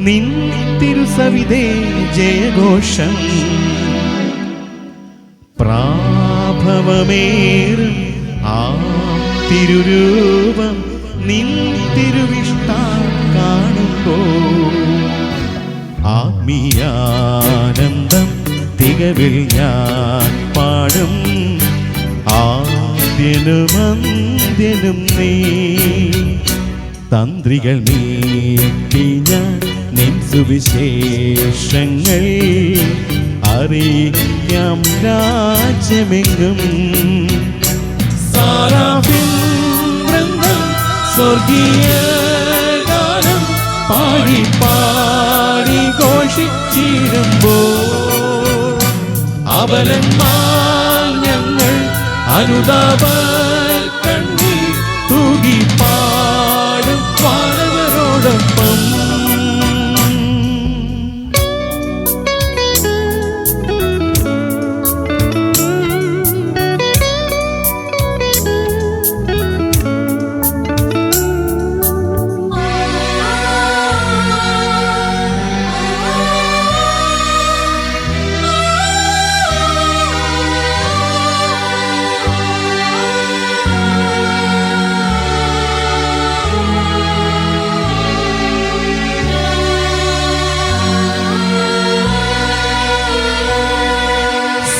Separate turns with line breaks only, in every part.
നിൻ ജയഘോഷം. പ്രാഭവമേറും ആ തിരുരൂപം നിൻ കാണുമ്പോ ആത്മീയാനന്ദം തികവിൽ ഞാൻ പാടും. ആദ്യനും അന്ത്യനും നീ തന്ത്രികൾ നീട്ടി ഞാൻ സുവിശേഷങ്ങൾ അറിയിക്കാം രാജ്യമെങ്ങും? സാറാഫിൻ വൃന്ദം സ്വർഗീയ ഗാനം പാടി പാടി ഘോഷിച്ചിടുമ്പോ അവലന്മാർ ഞങ്ങൾ അനുതാപ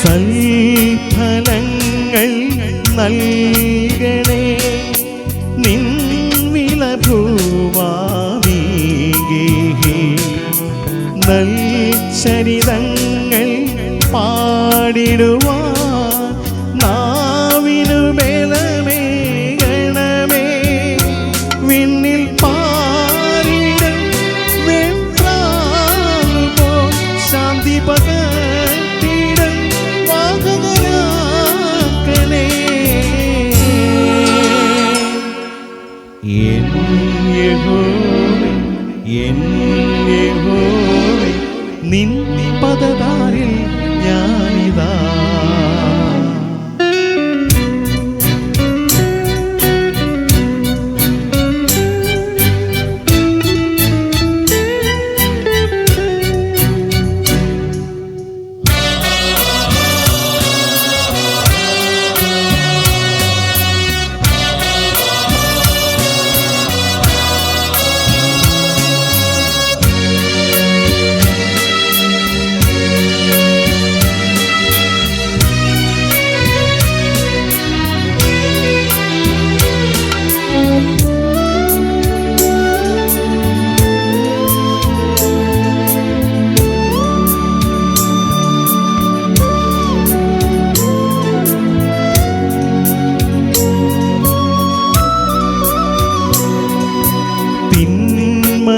സൽഫലങ്ങൾ നൽകണേ. നിൻ നൽ നൽചരിതങ്ങൾ പാടിടുവാൻ യഹോവേ, എൻ നിൻ പദതാരിൽ ഞാനിതാ.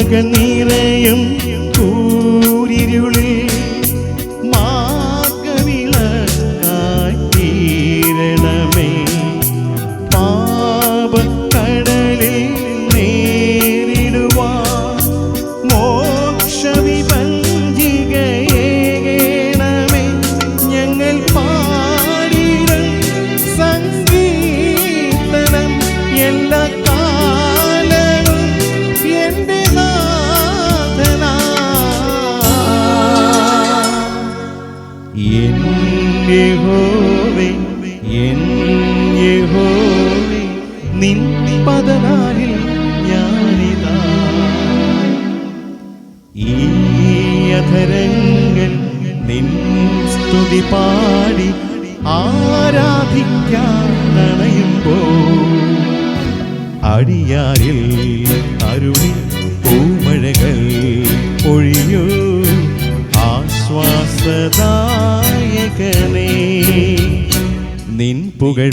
തിന്മകൾ നിറയും കൂരിരുളിൽ യഹോവേ, എൻ യഹോവേ, നിൻ ഈ സ്തുതി പാടി ആരാധിക്കാനണയുമ്പോ അടിയാരിൽ അരുളി പൂമഴകൾ പൊഴിയൂ നിൻ